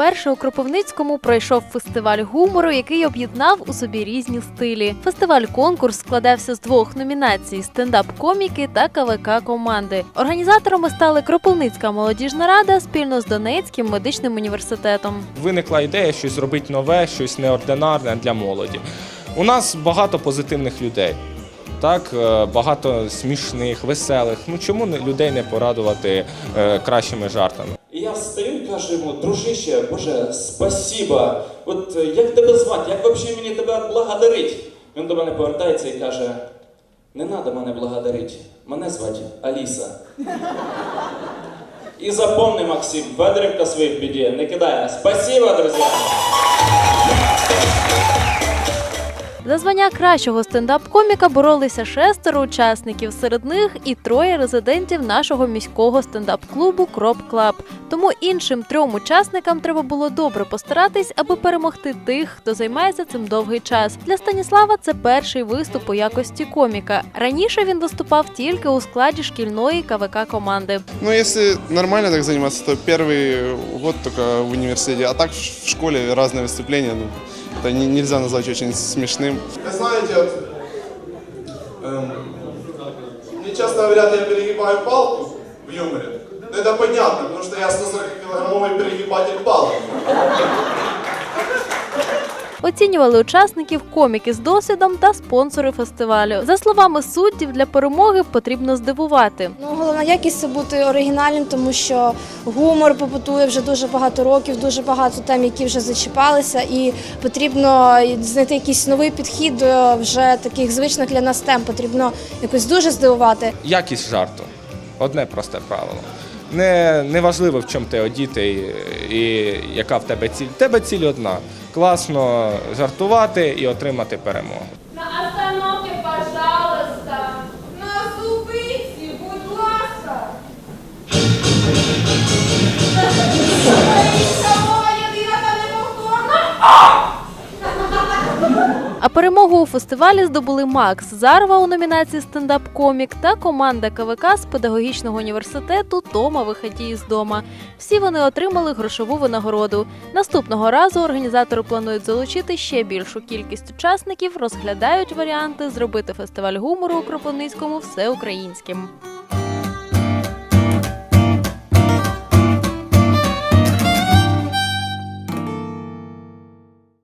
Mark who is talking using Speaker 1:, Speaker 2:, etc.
Speaker 1: вперше у Кропивницькому пройшов фестиваль гумору, який об'єднав у собі різні стилі. Фестиваль-конкурс складався з двох номінацій: стендап-коміки та КВК команди. Організаторами стали Кропивницька молодіжна рада спільно з Донецьким медичним університетом.
Speaker 2: виникла ідея щось зробити нове, щось неординарне для молоді. У нас багато позитивних людей. Так, е, багато смішних, веселих. Ну чому людей не порадувати е, кращими жартами?
Speaker 3: Кажу йому, дружище, Боже, спасіба. От е, як тебе звати? Як взагалі мені тебе благодарить? Він до мене повертається і каже: не треба мене благодарить. Мене звати Аліса. І запомни, Максим, Федорівка своїх біді не кидає. Спасіба, друзі!
Speaker 1: За звання кращого стендап-коміка боролися шестеро учасників. Серед них і троє резидентів нашого міського стендап-клубу Кроп Клаб. Тому іншим трьом учасникам треба було добре постаратись, аби перемогти тих, хто займається цим довгий час. Для Станіслава це перший виступ у якості коміка. Раніше він виступав тільки у складі шкільної КВК команди.
Speaker 4: Ну, если нормально так заниматься, то первый год только в университете, а так в школе разные выступления, ну, это не- нельзя назвать очень смешным.
Speaker 5: Вы знаете, вот, эм, мне часто говорят, я перегибаю палку в юморе. Но это понятно, потому что я 140-килограммовый перегибатель палок.
Speaker 1: Оцінювали учасників коміки з досвідом та спонсори фестивалю. За словами суддів, для перемоги потрібно здивувати.
Speaker 6: Ну, головна якість це бути оригінальним, тому що гумор побутує вже дуже багато років, дуже багато тем, які вже зачіпалися, і потрібно знайти якийсь новий підхід до вже таких звичних для нас тем. Потрібно якось дуже здивувати.
Speaker 2: Якість жарту. Одне просте правило. Не, не важливо, в чому ти одітий і, яка в тебе ціль. Тебе ціль одна. Класно жартувати і отримати перемогу.
Speaker 1: А перемогу у фестивалі здобули Макс Зарва у номінації Стендап-комік та команда КВК з педагогічного університету Тома Виході з дома. Всі вони отримали грошову винагороду. Наступного разу організатори планують залучити ще більшу кількість учасників, розглядають варіанти зробити фестиваль гумору у Кропивницькому всеукраїнським.